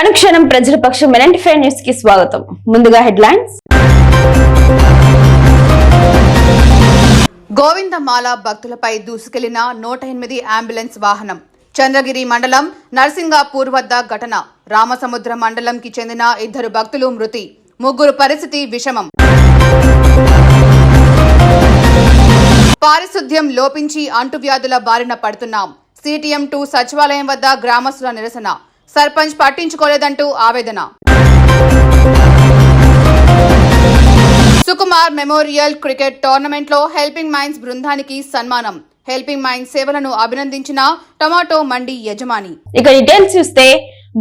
అనుక్షణం ప్రజల పక్షం ఎలాంటి ఫైవ్ న్యూస్కి స్వాగతం. ముందుగా హెడ్లైన్స్. గోవిందమాల భక్తులపై దూసుకెళ్ళిన నూట ఎనిమిది అంబులెన్స్ వాహనం. చంద్రగిరి మండలం నర్సింగాపూర్ వద్ద ఘటన. రామసముద్ర మండలంకి చెందిన ఇద్దరు భక్తులు మృతి. ముగ్గురు పరిస్థితి విషమం. పారిశుద్ధ్యం లోపించి అంటువ్యాధుల బారిన పడుతున్నాం. సిటిఎం టూ సచివాలయం వద్ద గ్రామస్తుల నిరసన. సర్పంచ్ పట్టించుకోలేదంటూ ఆవేదన. సుకుమార్ మెమోరియల్ క్రికెట్ టోర్నమెంట్లో హెల్పింగ్ మైన్స్ బృందానికి సన్మానం. హెల్పింగ్ మైండ్ సేవలను అభినందించిన టొమాటో మండి యజమాని. ఇక డీటెయిల్స్ చూస్తే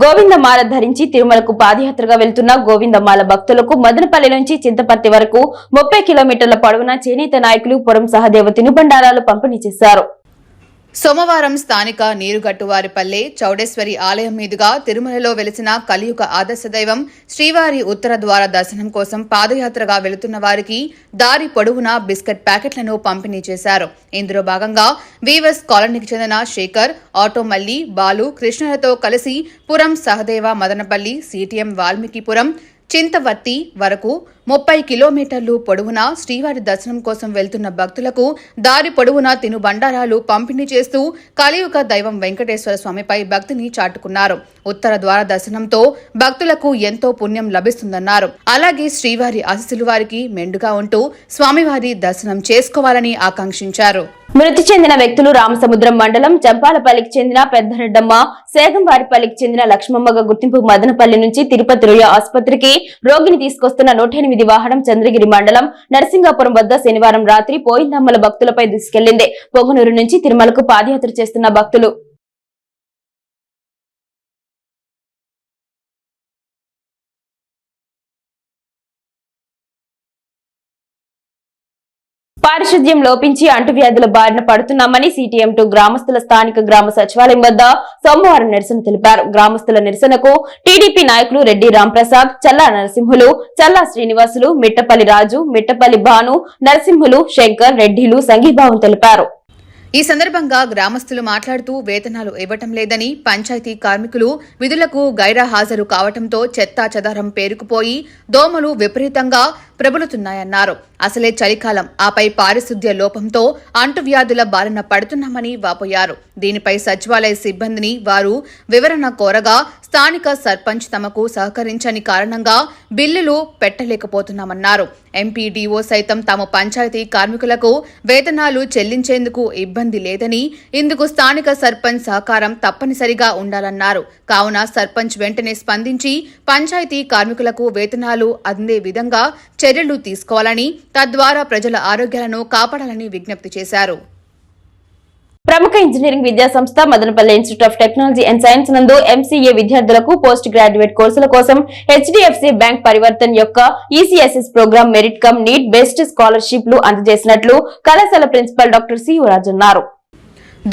గోవిందమాల ధరించి తిరుమలకు పాదయాత్రగా వెళ్తున్న గోవిందమాల భక్తులకు మదనపల్లి నుంచి చింతపర్తి వరకు ముప్పై కిలోమీటర్ల పొడవున చేనేత నాయకులు పురం సహదేవ తినుబండారాలు పంపిణీ చేశారు. సోమవారం స్థానిక నీరుగట్టువారిపల్లె చౌడేశ్వరి ఆలయం మీదుగా తిరుమలలో వెలిసిన కలియుగ ఆదర్శ దైవం శ్రీవారి ఉత్తర ద్వార దర్శనం కోసం పాదయాత్రగా వెళుతున్న వారికి దారి పొడవునా బిస్కెట్ ప్యాకెట్లను పంపిణీ చేశారు. ఇందులో భాగంగా వివస్ కాలనీకి చెందిన శేఖర్ ఆటోమల్లి బాలు కృష్ణులతో కలిసి పురం సహదేవ మదనపల్లి సిటిఎం వాల్మీకిపురం చింతవత్తి వరకు ముప్పై కిలోమీటర్లు పొడవునా శ్రీవారి దర్శనం కోసం వెళ్తున్న భక్తులకు దారి పొడవునా తిను బండారాలు పంపిణీ చేస్తూ కలియుగ దైవం వెంకటేశ్వర స్వామిపై భక్తిని చాటుకున్నారు. ఉత్తర ద్వార దర్శనంతో భక్తులకు ఎంతో పుణ్యం లభిస్తుందన్నారు. అలాగే శ్రీవారి ఆశీస్సులు వారికి మెండుగా ఉంటూ స్వామివారి దర్శనం చేసుకోవాలని ఆకాంక్షించారు. మృతి చెందిన వ్యక్తులు రామసముద్రం మండలం చంపాలపల్లికి చెందిన పెద్దరెడ్డమ్మ సేగంవారిపల్లికి చెందిన లక్ష్మమ్మగా గుర్తింపు మదనపల్లి నుంచి తిరుపతి రొయ్య ఆసుపత్రికి రోగిని తీసుకొస్తున్న నూట ఎనిమిది వాహనం చంద్రగిరి మండలం నరసింగాపురం వద్ద శనివారం రాత్రి పోయిందమ్మల భక్తులపై దూసుకెళ్ళింది పొగనూరు నుంచి తిరుమలకు పాదయాత్ర చేస్తున్న భక్తులు. పారిశుద్ధ్యం లోపించి అంటువ్యాధుల బారిన పడుతున్నామని సిటిఎం టూ గ్రామస్తుల స్థానిక గ్రామ సచివాలయం వద్ద సోమవారం నిరసన తెలిపారు. గ్రామస్తుల నిరసనకు టీడీపీ నాయకులు రెడ్డి రాంప్రసాద్ చల్లా నరసింహులు చల్లా శ్రీనివాసులు మిట్టపల్లి రాజు మిట్టపల్లి భాను నరసింహులు శంకర్ రెడ్డిలు సంఘీభావం తెలిపారు. ఈ సందర్భంగా గ్రామస్తులు మాట్లాడుతూ వేతనాలు ఇవ్వటం లేదని పంచాయతీ కార్మికులు విధులకు గైరా హాజరు కావటంతో చెత్తా చెదారం పేరుకుపోయి దోమలు విపరీతంగా ప్రబలుతున్నాయన్నారు. అసలే చలికాలం ఆపై పారిశుద్ధ్య లోపంతో అంటువ్యాధుల బారిన పడుతున్నామని వాపోయారు. దీనిపై సచివాలయ సిబ్బందిని వారు వివరణ కోరగా స్థానిక సర్పంచ్ తమకు సహకరించని కారణంగా బిల్లులు పెట్టలేకపోతున్నామన్నారు. ఎంపీడీఓ సైతం తమ పంచాయతీ కార్మికులకు వేతనాలు చెల్లించేందుకు ఇబ్బంది లేదని ఇందుకు స్థానిక సర్పంచ్ సహకారం తప్పనిసరిగా ఉండాలన్నారు. కావున సర్పంచ్ వెంటనే స్పందించి పంచాయతీ కార్మికులకు వేతనాలు అందే విధంగా చర్యలు తీసుకోవాలని తద్వారా ప్రజల ఆరోగ్యాలను కాపాడాలని విజ్ఞప్తి చేశారు. ప్రముఖ ఇంజనీరింగ్ విద్యా సంస్థ Madanapalle institute of technology and science నందు ఎంసీఏ విద్యార్థులకు పోస్ట్ గ్రాడ్యుయేట్ కోర్సుల కోసం హెచ్డిఎఫ్సి బ్యాంక్ పరివర్తన్ యొక్క ECSS program merit cum need best స్కాలర్షిప్లు అందజేసినట్లు కళాశాల ప్రిన్సిపల్ డాక్టర్ సి యువరాజ్ అన్నారు.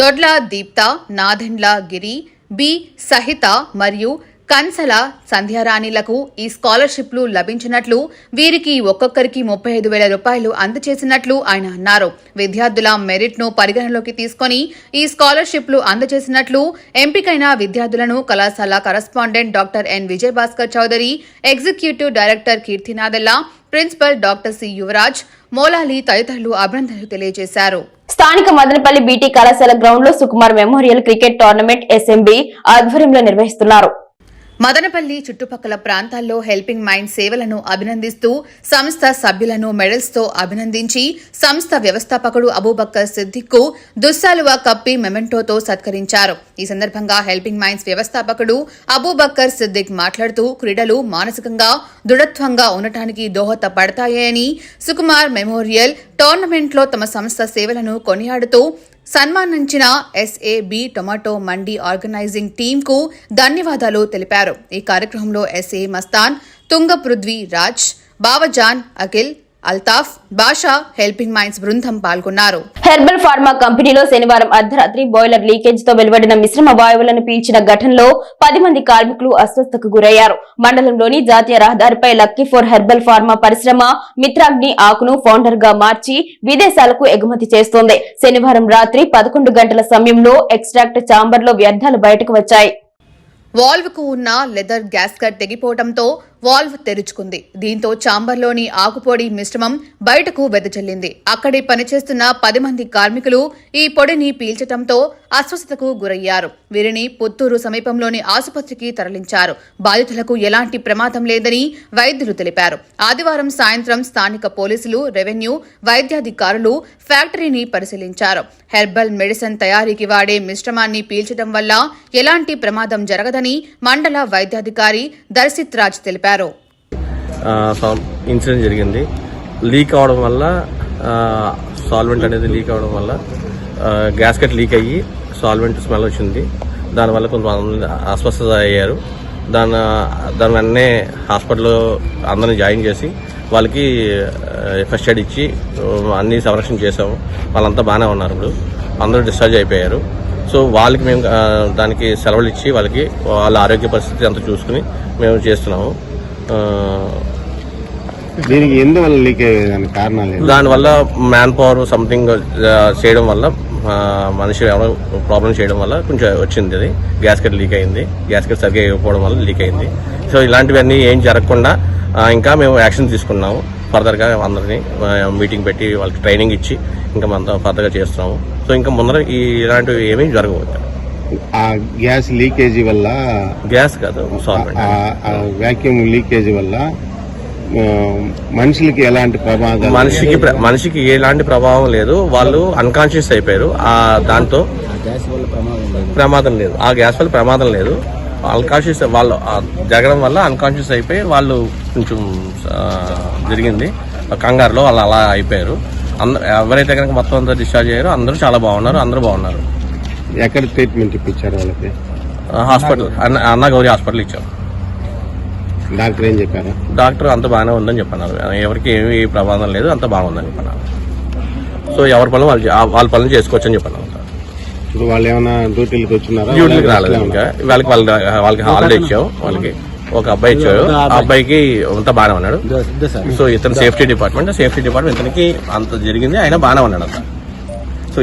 దొడ్ల దీప్త నాదెండ్ల గిరి బి సహిత మరియు కన్సల సంధ్యారాణిలకు ఈ స్కాలర్షిప్లు లభించినట్లు వీరికి ఒక్కొక్కరికి ముప్పై ఐదు వేల రూపాయలు అందజేసినట్లు ఆయన అన్నారు. విద్యార్థుల మెరిట్ను పరిగణనలోకి పరిగణలోకి తీసుకుని ఈ స్కాలర్షిప్లు అందజేసినట్లు ఎంపికైన విద్యార్థులను కళాశాల correspondent doctor N. Vijayabhaskar Chowdary executive director Keerthi Nadella principal doctor C. Yuvaraj Molali తదితరులు అభినందనలు తెలియజేశారు. స్థానిక మదనపల్లి బీటీ కళాశాల గ్రౌండ్లో Sukumar memorial cricket tournament SMB ఆధ్వర్యంలో నిర్వహిస్తున్నారు. మదనపల్లి చుట్టుపక్కల ప్రాంతాల్లో హెల్పింగ్ మైండ్ సేవలను అభినందిస్తూ సంస్థ సభ్యులను మెడల్స్తో అభినందించి సంస్థ వ్యవస్థాపకుడు అబూబక్కర్ సిద్దిక్కు దుస్సాలువా కప్పి మెమెంటోతో సత్కరించారు. ఈ సందర్భంగా హెల్పింగ్ మైండ్స్ వ్యవస్థాపకుడు అబూబక్కర్ సిద్దిక్ మాట్లాడుతూ క్రీడలు మానసికంగా దృఢత్వంగా ఉండటానికి దోహదపడతాయని సుకుమార్ మెమోరియల్ టోర్నమెంట్లో తమ సంస్థ సేవలను కొనియాడుతూ సన్మానించిన ఎస్ఏబి టొమాటో మండీ ఆర్గనైజింగ్ టీమ్కు ధన్యవాదాలు తెలిపారు. ఈ కార్యక్రమంలో SA Mastan Tunga Prithvi Raj Bavajan Akhil Altaf Basha helping minds బృందం పాల్గొన్నారు. హెర్బల్ ఫార్మా కంపెనీలో శనివారం అర్ధరాత్రి బాయిలర్ లీకేజ్తో వెలువడిన మిశ్రమ వాయువులను పీల్చిన ఘటనలో పది మంది కార్మికులు అస్వస్థకు గురయ్యారు. మండలంలోని జాతీయ రహదారిపై లక్కీ ఫోర్ హెర్బల్ ఫార్మా పరిశ్రమ మిత్రాగ్ని ఆకును ఫౌండర్గా మార్చి విదేశాలకు ఎగుమతి చేస్తోంది. శనివారం రాత్రి పదకొండు గంటల సమయంలో ఎక్స్ట్రాక్ట్ చాంబర్లో వ్యర్థాలు బయటకు వచ్చాయి. వాల్వ్కు ఉన్న లెదర్ గ్యాస్కట్ తెగిపోవడంతో వాల్వ్ తెరుచుకుంది. దీంతో చాంబర్లోని ఆకుపొడి మిశ్రమం బయటకు వెదజల్లింది. అక్కడే పనిచేస్తున్న పది మంది కార్మికులు ఈ పొడిని పీల్చటంతో అస్వస్థతకు గురయ్యారు. వీరిని పుత్తూరు సమీపంలోని ఆసుపత్రికి తరలించారు. బాధితులకు ఎలాంటి ప్రమాదం లేదని వైద్యులు తెలిపారు. ఆదివారం సాయంత్రం స్థానిక పోలీసులు రెవెన్యూ వైద్యాధికారులు ఫ్యాక్టరీని పరిశీలించారు. హెర్బల్ మెడిసిన్ తయారీకి వాడే మిశ్రమాన్ని పీల్చడం వల్ల ఎలాంటి ప్రమాదం జరగదని మండల వైద్యాధికారి దర్శిత్ రాజ్ తెలిపారు. ఇన్సిడెంట్ జరిగింది. లీక్ అవడం వల్ల సాల్వెంట్ అనేది లీక్ అవడం వల్ల గ్యాస్కెట్ లీక్ అయ్యి సాల్వెంట్ స్మెల్ వచ్చింది. దానివల్ల కొంతమంది అస్వస్థత అయ్యారు. దాని దాని వెంటనే హాస్పిటల్లో అందరిని జాయిన్ చేసి వాళ్ళకి ఫస్ట్ ఎయిడ్ ఇచ్చి అన్నీ అన్ని సంరక్షణ చేసాము వాళ్ళంతా బాగానే ఉన్నారు ఇప్పుడు. అందరూ డిశ్చార్జ్ అయిపోయారు. సో వాళ్ళకి మేము దానికి సెలవులు ఇచ్చి వాళ్ళకి వాళ్ళ ఆరోగ్య పరిస్థితి అంతా చూసుకుని మేము చేస్తున్నాము. దీనికి ఎందువల్ల లీక్ అయ్యేదానికి కారణాలు? దానివల్ల మ్యాన్ పవర్ సంథింగ్ చేయడం వల్ల మనిషి ఎవరో ప్రాబ్లం చేయడం వల్ల కొంచెం వచ్చింది అది. గ్యాస్కెట్ లీక్ అయింది. గ్యాస్కెట్ సరిగ్గా ఇవ్వకపోవడం వల్ల లీక్ అయింది. సో ఇలాంటివన్నీ ఏం జరగకుండా ఇంకా మేము యాక్షన్ తీసుకున్నాము. ఫర్దర్గా అందరినీ మీటింగ్ పెట్టి వాళ్ళకి ట్రైనింగ్ ఇచ్చి ఇంకా మనం ఫర్దర్గా చేస్తున్నాము. సో ఇంకా ముందర ఈ ఇలాంటివి ఏమీ జరగవద్దు ఆ గ్యాస్ లీకేజీ వల్ల గ్యాస్ కాదు వ్యాక్యూమ్ లీకేజీ వల్ల మనుషులకి ఎలాంటి ప్రమాదాలు? మనిషికి మనిషికి ఎలాంటి ప్రభావం లేదు. వాళ్ళు అన్కాన్షియస్ అయిపోయారు. ఆ దాంతో ప్రమాదం లేదు. ఆ గ్యాస్ వల్ల ప్రమాదం లేదు. అన్కాన్షియస్ వాళ్ళు జరగడం వల్ల అన్కాన్షియస్ అయిపోయి వాళ్ళు కొంచెం జరిగింది. కంగారులో వాళ్ళు అలా అయిపోయారు. అందరూ ఎవరైతే కనుక మొత్తం అంతా డిశ్చార్జ్ అయ్యారో అందరూ చాలా బాగున్నారు అందరూ బాగున్నారు. ఎక్కడ ట్రీట్మెంట్ ఇప్పించారు వాళ్ళకి? ఆ, హాస్పిటల్. అన్న అన్న గౌరీ హాస్పిటల్ ఇచ్చాం డాక్టర్ ఏం చెప్పారు? డాక్టర్ అంత బాగానే ఉందని చెప్పన్నారు. ఎవరికి ఏమీ ప్రమాదం లేదు అంత బాగుందని చెప్పన్నారు. సో ఎవరి పనులు వాళ్ళు వాళ్ళ పనులు చేసుకోవచ్చు అని చెప్పన్నారు. ఇప్పుడు వాళ్ళు ఏమైనా డ్యూటీలకు వచ్చినారా? డ్యూటీకి వాళ్ళ రాలేదు ఇంకా. వాళ్ళకి వాళ్ళ వాళ్ళకి హాలిడే ఇచ్చాం వాళ్ళకి ఒక అబ్బాయి ఇచ్చారు ఆ అబ్బాయికి అంతా బాగానే ఉన్నాడు. సో ఇతను సేఫ్టీ డిపార్ట్మెంట్. సేఫ్టీ డిపార్ట్మెంట్ ఇతనికి అంత జరిగింది ఆయన బాగానే ఉన్నాడు అంత సో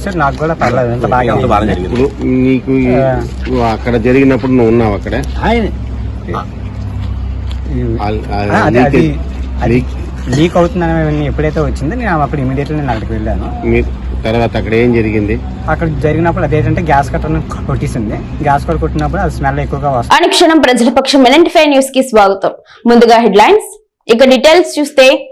సార్ నాకు కూడా పర్లేదు అంత బాగా అంత బాగా జరిగింది. ఇప్పుడు నీకు ఈ- నువ్వు అక్కడ జరిగినప్పుడు నువ్వు ఉన్నావు అక్కడ? ఆయన. ఆ- ఆ ఆ, అదే అది లీక్ లీక్ అవుతుందని ఎప్పుడైతే వచ్చిందో నేను అప్పుడు ఇమీడియట్లీ నేను అక్కడికి వెళ్ళాను. మీ- తర్వాత అక్కడ ఏం జరిగింది? అక్కడ జరిగినప్పుడు అదేంటంటే గ్యాస్ కట్టర్ కొట్టేసింది. గ్యాస్ కట్టర్ కొట్టినప్పుడు అది స్మెల్ ఎక్కువగా వస్తుంది. అనుక్షణం ప్రజల పక్షం ఎన్ఎంటిఫై న్యూస్కి స్వాగతం. ముందుగా హెడ్లైన్స్ ఇక డీటెయిల్స్ చూస్తే